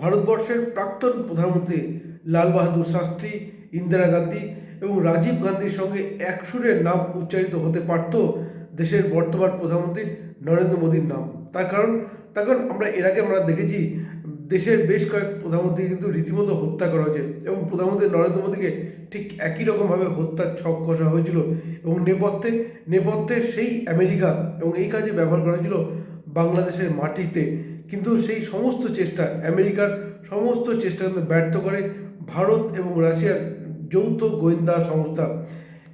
ভারতবর্ষের প্রাক্তন প্রধানমন্ত্রী লাল বাহাদুর শাস্ত্রী, ইন্দিরা গান্ধী এবং রাজীব গান্ধীর সঙ্গে এক সুরের নাম উচ্চারিত হতে পারত দেশের বর্তমান প্রধানমন্ত্রী নরেন্দ্র মোদীর নাম। তার কারণ তার কারণ আমরা এর আগে আমরা দেখেছি, দেশের বেশ কয়েক প্রধানমন্ত্রী কিন্তু রীতিমতো হত্যা করা হয়েছে এবং প্রধানমন্ত্রী নরেন্দ্র মোদীকে ঠিক একই রকমভাবে হত্যার ছক কষা হয়েছিল এবং নেপথ্যে নেপথ্যে সেই আমেরিকা এবং এই কাজে ব্যবহার করা হয়েছিল বাংলাদেশের মাটিতে। কিন্তু সেই সমস্ত চেষ্টা আমেরিকার সমস্ত চেষ্টা কিন্তু ব্যর্থ করে ভারত এবং রাশিয়ার যৌথ গোয়েন্দা সংস্থা।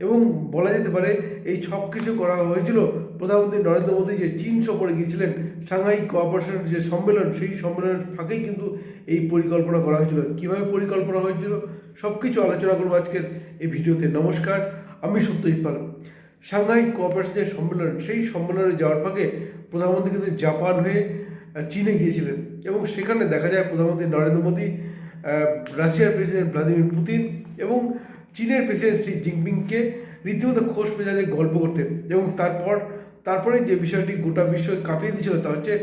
এবং বলা যেতে পারে, এই সব কিছু করা হয়েছিল। প্রধানমন্ত্রী নরেন্দ্র মোদী যে চীন সফরে গিয়েছিলেন, সাংহাই কোঅপারেশন যে সম্মেলন, সেই সম্মেলনের ফাঁকেই কিন্তু এই পরিকল্পনা করা হয়েছিল। কীভাবে পরিকল্পনা হয়েছিল সব কিছু আলোচনা করব আজকের এই ভিডিওতে। নমস্কার, আমি সত্যজিৎ পাল। সাংহাই কোঅপারেশন যে সম্মেলন, সেই সম্মেলনে যাওয়ার ফাঁকে প্রধানমন্ত্রী কিন্তু জাপান হয়ে চীনে গিয়েছিলেন। এবং সেখানে দেখা যায় প্রধানমন্ত্রী নরেন্দ্র মোদী রাশিয়ার প্রেসিডেন্ট ভ্লাদিমির পুতিন এবং চীনের প্রেসিডেন্ট শি জিনপিংকে রীতিমতো খোশ মেজাজে গল্প করতেন। এবং তারপর, তারপরে যে বিষয়টি গোটা বিশ্ব কাঁপিয়ে দিয়েছিল তা হচ্ছে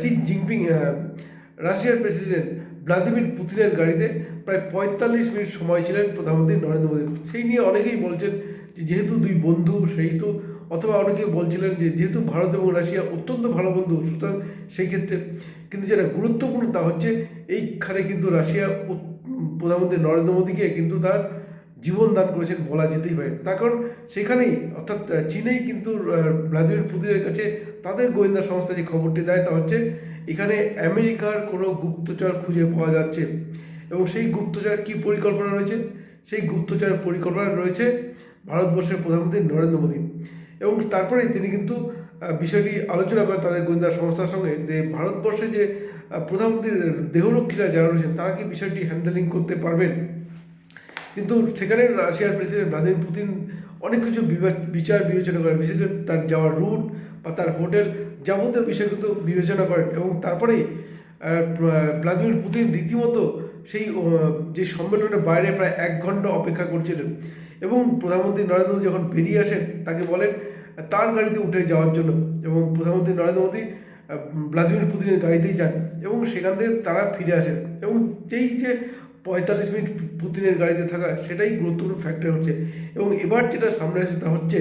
শি জিনপিং রাশিয়ার প্রেসিডেন্ট ভ্লাদিমির পুতিনের গাড়িতে প্রায় পঁয়তাল্লিশ মিনিট সময় ছিলেন প্রধানমন্ত্রী নরেন্দ্র মোদী। সেই নিয়ে অনেকেই বলছেন যে, যেহেতু দুই বন্ধু সেহেতু অথবা অনেকে বলছিলেন যে যেহেতু ভারত এবং রাশিয়া অত্যন্ত ভালো বন্ধু, সুতরাং সেই ক্ষেত্রে কিন্তু যেটা গুরুত্বপূর্ণ তা হচ্ছে এইখানে কিন্তু রাশিয়া প্রধানমন্ত্রী নরেন্দ্র মোদীকে কিন্তু তার জীবন দান করেছেন বলা যেতেই পারে। তার কারণ সেখানেই, অর্থাৎ চীনেই কিন্তু ভ্লাদিমির পুতিনের কাছে তাদের গোয়েন্দা সংস্থা যে খবরটি দেয় তা হচ্ছে এখানে আমেরিকার কোনো গুপ্তচর খুঁজে পাওয়া যাচ্ছে এবং সেই গুপ্তচর কি পরিকল্পনা রয়েছে? সেই গুপ্তচর পরিকল্পনা রয়েছে ভারতবর্ষের প্রধানমন্ত্রী নরেন্দ্র মোদী। এবং তারপরে তিনি কিন্তু বিষয়টি আলোচনা করেন তাদের গোয়েন্দা সংস্থার সঙ্গে যে ভারতবর্ষে যে প্রধানমন্ত্রীর দেহরক্ষীরা যারা রয়েছেন, তারা কি বিষয়টি হ্যান্ডেলিং করতে পারবেন? কিন্তু সেখানে রাশিয়ার প্রেসিডেন্ট ভ্লাদিমির পুতিন অনেক কিছু বিচার বিবেচনা করেন, বিশেষ করে তার যাওয়ার রুট বা তার হোটেল যাবতীয় বিষয় কিন্তু বিবেচনা করেন এবং তারপরেই ভ্লাদিমির পুতিন রীতিমতো সেই যে সম্মেলনের বাইরে প্রায় এক ঘণ্টা অপেক্ষা করছিলেন। এবং প্রধানমন্ত্রী নরেন্দ্র মোদী যখন বেরিয়ে আসেন, তাকে বলেন, তার গাড়িতে উঠে যাওয়ার জন্য। এবং প্রধানমন্ত্রী নরেন্দ্র মোদী ভ্লাদিমির পুতিনের গাড়িতেই যান এবং সেখান থেকে তারা ফিরে আসেন। এবং যেই যে পঁয়তাল্লিশ মিনিট পুতিনের গাড়িতে থাকা, সেটাই গুরুত্বপূর্ণ ফ্যাক্টর হচ্ছে। এবং এবার যেটা সামনে আসে তা হচ্ছে,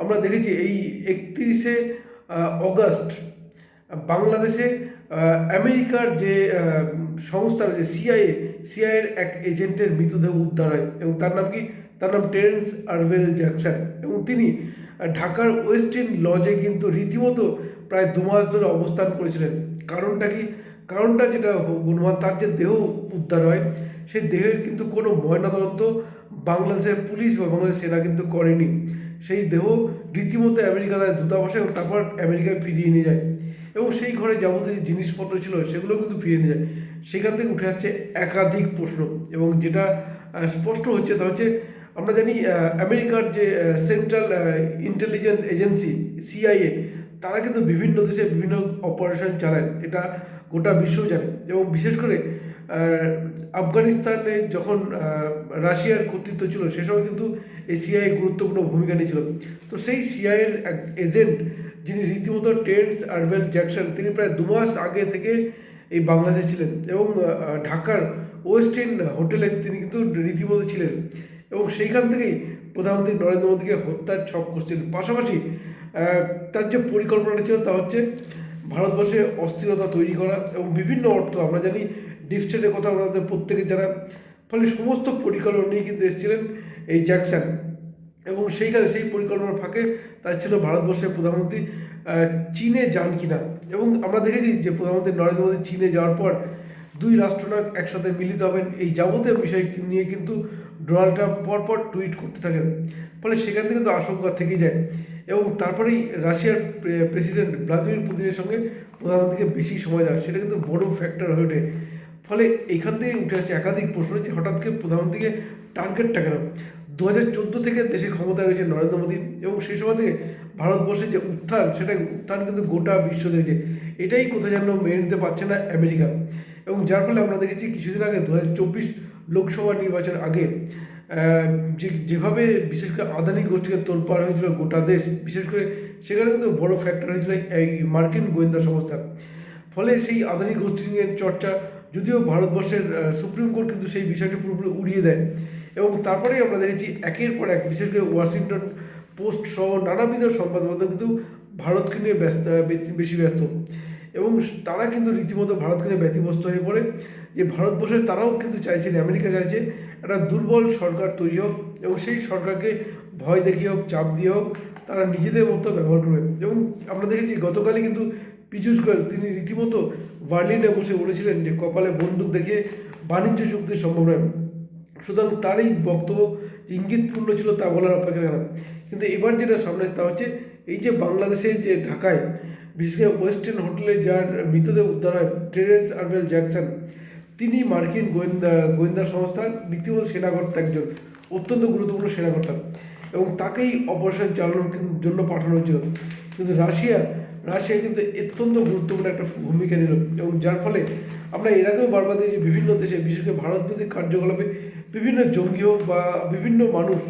আমরা দেখেছি এই একত্রিশে অগস্ট, বাংলাদেশে আমেরিকার যে সংস্থা রয়েছে সিআইএ সিআইয়ের এক এজেন্টের মৃতদেহ উদ্ধার হয় এবং তার নাম কি? তার নাম টেরেন্স আরভেল জ্যাকসন এবং তিনি ঢাকার ওয়েস্টিন লজে কিন্তু রীতিমতো প্রায় দু মাস ধরে অবস্থান করেছিলেন। কারণটা কি? কারণটা যেটা গুণমান তার যে দেহ উদ্ধার হয়, সেই দেহের কিন্তু কোনো ময়নাতদন্ত বাংলাদেশের পুলিশ বা বাংলাদেশ সেনা কিন্তু করেনি। সেই দেহ রীতিমতো আমেরিকা তার দূতাবাসে এবং তারপর আমেরিকায় ফিরিয়ে নিয়ে যায়। এবং সেই ঘরে যাবতীয় জিনিসপত্র ছিল, সেগুলো কিন্তু ফিরিয়ে নিয়ে যায়। সেখান থেকে উঠে আসছে একাধিক প্রশ্ন এবং যেটা স্পষ্ট হচ্ছে তা হচ্ছে আমরা জানি আমেরিকার যে সেন্ট্রাল ইন্টেলিজেন্স এজেন্সি সিআইএ তারা কিন্তু বিভিন্ন দেশে বিভিন্ন অপারেশন চালায়। এটা গোটা বিশ্ব জানে। এবং বিশেষ করে আফগানিস্তানে যখন রাশিয়ার কর্তৃত্ব ছিল, সে সময় কিন্তু এই সিআইএ গুরুত্বপূর্ণ ভূমিকা নিয়েছিল। তো সেই সিআইয়ের এক এজেন্ট যিনি রীতিমতো টেন্স আরভেল জ্যাকসন তিনি প্রায় দু মাস আগে থেকে এই বাংলাদেশে ছিলেন এবং ঢাকার ওয়েস্ট ওয়েস্টিন হোটেলে তিনি কিন্তু রীতিমতো ছিলেন এবং সেইখান থেকেই প্রধানমন্ত্রী নরেন্দ্র মোদীকে হত্যার ছক করছিলেন। পাশাপাশি তার যে পরিকল্পনা ছিল তা হচ্ছে ভারতবর্ষে অস্থিরতা তৈরি করা এবং বিভিন্ন অর্থ, আমরা জানি ডিপ স্টেটের কথা আমাদের প্রত্যেকে যারা ফলে সমস্ত পরিকল্পনা নিয়ে কিন্তু এসেছিলেন এই জ্যাকসন। এবং সেইখানে সেই পরিকল্পনার ফাঁকে তার ছিল ভারতবর্ষের প্রধানমন্ত্রী চীনে যান কিনা। এবং আমরা দেখেছি যে প্রধানমন্ত্রী নরেন্দ্র মোদী চীনে যাওয়ার পর দুই রাষ্ট্রনায়ক একসাথে মিলিত হবেন এই যাবতীয় বিষয় নিয়ে কিন্তু ডোনাল্ড ট্রাম্প পরপর টুইট করতে থাকেন। ফলে সেখান থেকে তো আশঙ্কা থেকে যায়। এবং তারপরেই রাশিয়ার প্রেসিডেন্ট ভ্লাদিমির পুতিনের সঙ্গে প্রধানমন্ত্রীকে বেশি সময় দেওয়া সেটা কিন্তু বড় ফ্যাক্টর হয়ে ওঠে। ফলে এখান থেকে উঠে আসছে একাধিক প্রশ্ন যে হঠাৎ করে প্রধানমন্ত্রীকে টার্গেটটা কেন? দু হাজার চোদ্দ থেকে দেশে ক্ষমতায় রয়েছে নরেন্দ্র মোদী এবং সেই সময় থেকে ভারতবর্ষের যে উত্থান, সেটা উত্থান কিন্তু গোটা বিশ্ব দেখছে। এটাই কোথায় যেন মেনে নিতে পারছে না আমেরিকা। এবং যার ফলে আমরা দেখেছি কিছুদিন আগে দু হাজার চব্বিশ লোকসভা নির্বাচন আগে যে, যেভাবে বিশেষ করে আদানি গোষ্ঠীকে তোলপাড় হয়েছিল গোটা দেশ, বিশেষ করে সেখানে কিন্তু বড় ফ্যাক্টর হয়েছিল এই মার্কিন গোয়েন্দা সংস্থা। ফলে সেই আদানি গোষ্ঠী নিয়ে চর্চা, যদিও ভারতবর্ষের সুপ্রিম কোর্ট কিন্তু সেই বিষয়টি পুরোপুরি উড়িয়ে দেয়। এবং তারপরেই আমরা দেখেছি একের পর এক, বিশেষ করে ওয়াশিংটন পোস্ট সহ নানাবিধ সংবাদ মাধ্যম কিন্তু ভারতকে নিয়ে ব্যস্ত, বেশি- ব্যস্ত। এবং তারা কিন্তু রীতিমতো ভারতকে নিয়ে ব্যতিব্যস্ত হয়ে পড়ে, যে ভারতবর্ষের তারাও কিন্তু চাইছেন আমেরিকা চাইছে একটা দুর্বল সরকার তৈরি হোক এবং সেই সরকারকে ভয় দেখিয়ে হোক, চাপ দিয়ে হোক, তারা নিজেদের মতো ব্যবহার করবে। এবং আমরা দেখেছি গতকালই কিন্তু পীযূষ গোয়েল, তিনি রীতিমতো বার্লিনে বসে বলেছিলেন যে কপালে বন্দুক দেখে বাণিজ্য চুক্তি সম্ভব নয় সুতরাং তার এই বক্তব্য ইঙ্গিতপূর্ণ ছিল তা বলার অপেক্ষা রাখে না কিন্তু এবার যেটা সামনে তা হচ্ছে, এই যে বাংলাদেশের যে ঢাকায়, বিশেষ করে ওয়েস্টার্ন হোটেলে যার মৃতদেহ উদ্ধার হয় টেরেন্স আরবেল জ্যাকসন, তিনি মার্কিন গোয়েন্দা গোয়েন্দা সংস্থার রীতিমতো সেনাকর্তা একজন অত্যন্ত গুরুত্বপূর্ণ সেনাকর্তা, এবং তাকেই অপারেশন চালানোর জন্য পাঠানো হয়েছিল। কিন্তু রাশিয়া রাশিয়া কিন্তু অত্যন্ত গুরুত্বপূর্ণ একটা ভূমিকা নিল, এবং যার ফলে আমরা এর আগেও বারবার যে বিভিন্ন দেশে, বিশেষ করে ভারতবিরোধী কার্যকলাপে বিভিন্ন জঙ্গি বা বিভিন্ন মানুষ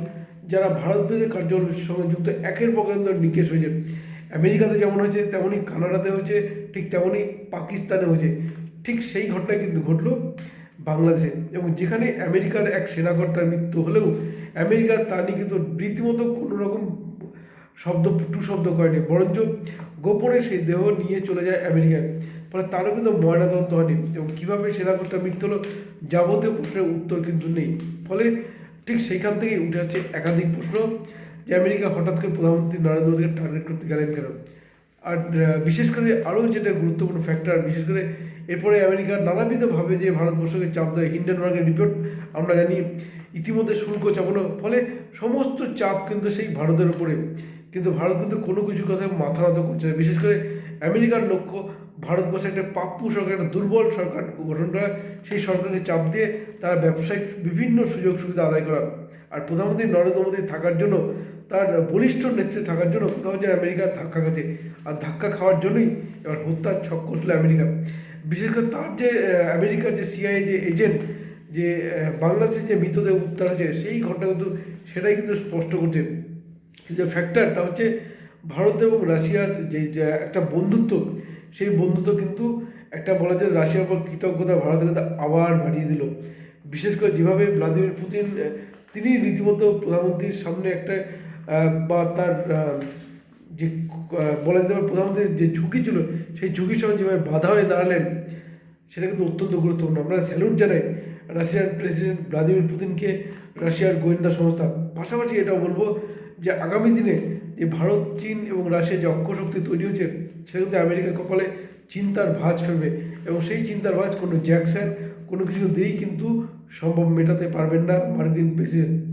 যারা ভারতবিরোধী কার্যকলাপের সঙ্গে যুক্ত, একের পর নিকেশ হয়েছে। আমেরিকাতে যেমন হয়েছে তেমনই কানাডাতে হয়েছে, ঠিক তেমনই পাকিস্তানে হয়েছে। ঠিক সেই ঘটনা কিন্তু ঘটলো বাংলাদেশে। এবং যেখানে আমেরিকার এক সেনাকর্তার মৃত্যু হলেও, আমেরিকা তা নিয়ে কিন্তু রীতিমতো কোনো রকম শব্দ, টু শব্দ করেনি। বরঞ্চ গোপনে সেই দেহ নিয়ে চলে যায় আমেরিকায়। ফলে তারও কিন্তু ময়নাতদন্ত হয়নি এবং কীভাবে সেনাকর্তার মৃত্যু হলো যাবতীয় প্রশ্নের উত্তর কিন্তু নেই। ফলে ঠিক সেইখান থেকেই উঠে আসছে একাধিক প্রশ্ন যে আমেরিকা হঠাৎ করে প্রধানমন্ত্রী নরেন্দ্র মোদীকে টার্গেট করতে গেলেন কেন? আর বিশেষ করে আরও যেটা গুরুত্বপূর্ণ ফ্যাক্টর বিশেষ করে এরপরে আমেরিকা নানাবিধভাবে যে ভারতবর্ষকে চাপ দেয় হিন্ডেনবার্গের রিপোর্ট আমরা জানি ইতিমধ্যে শুল্ক চাপানো, ফলে সমস্ত চাপ কিন্তু সেই ভারতের উপরে। কিন্তু ভারত কিন্তু কোনো কিছু কথায় মাথা নত করছে না। বিশেষ করে আমেরিকার লক্ষ্য ভারতবর্ষে একটা পাপ্পু সরকার একটা দুর্বল সরকার গঠন করা সেই সরকারকে চাপ দিয়ে তারা ব্যবসায়িক বিভিন্ন সুযোগ সুবিধা আদায় করা। আর প্রধানমন্ত্রী নরেন্দ্র মোদী থাকার জন্য তার বলিষ্ঠ নেতৃত্বে থাকার জন্য কোথাও যেন আমেরিকা ধাক্কা খাচ্ছে আর ধাক্কা খাওয়ার জন্যই এবার হত্যার ছক কষলো আমেরিকা। বিশেষ করে তার যে আমেরিকার যে সিআইএ যে এজেন্ট যে আহ, বাংলাদেশে যে মৃতদেহ উদ্ধার হয়েছে সেই ঘটনা কিন্তু সেটাই কিন্তু স্পষ্ট করছে। যে ফ্যাক্টর তা হচ্ছে ভারত এবং রাশিয়ার যে যে একটা বন্ধুত্ব সেই বন্ধুত্ব কিন্তু একটা বলা যায় রাশিয়ার উপর কৃতজ্ঞতা ভারতের কিন্তু আবার বাড়িয়ে দিল। বিশেষ করে যেভাবে ভ্লাদিমির পুতিন তিনি রীতিমতো প্রধানমন্ত্রীর সামনে একটা বা তার যে বলা যেতে পারে প্রধানমন্ত্রীর যে ঝুঁকি ছিল, সেই ঝুঁকির সময় যেভাবে বাধা হয়ে দাঁড়ালেন, সেটা কিন্তু অত্যন্ত গুরুত্বপূর্ণ। আমরা স্যালুট জানাই রাশিয়ার প্রেসিডেন্ট ভ্লাদিমির পুতিনকে রাশিয়ার গোয়েন্দা সংস্থা। পাশাপাশি এটাও বলব যে আগামী দিনে যে ভারত, চীন এবং রাশিয়া যে অক্ষশক্তি তৈরি হচ্ছে, সেগুলোতে আমেরিকার কপালে চিন্তার ভাঁজ ফেলবে এবং সেই চিন্তার ভাঁজ কোনো জ্যাকসন কোনো কিছু দিয়েই কিন্তু সম্ভব মেটাতে পারবেন না মার্কিন প্রেসিডেন্ট।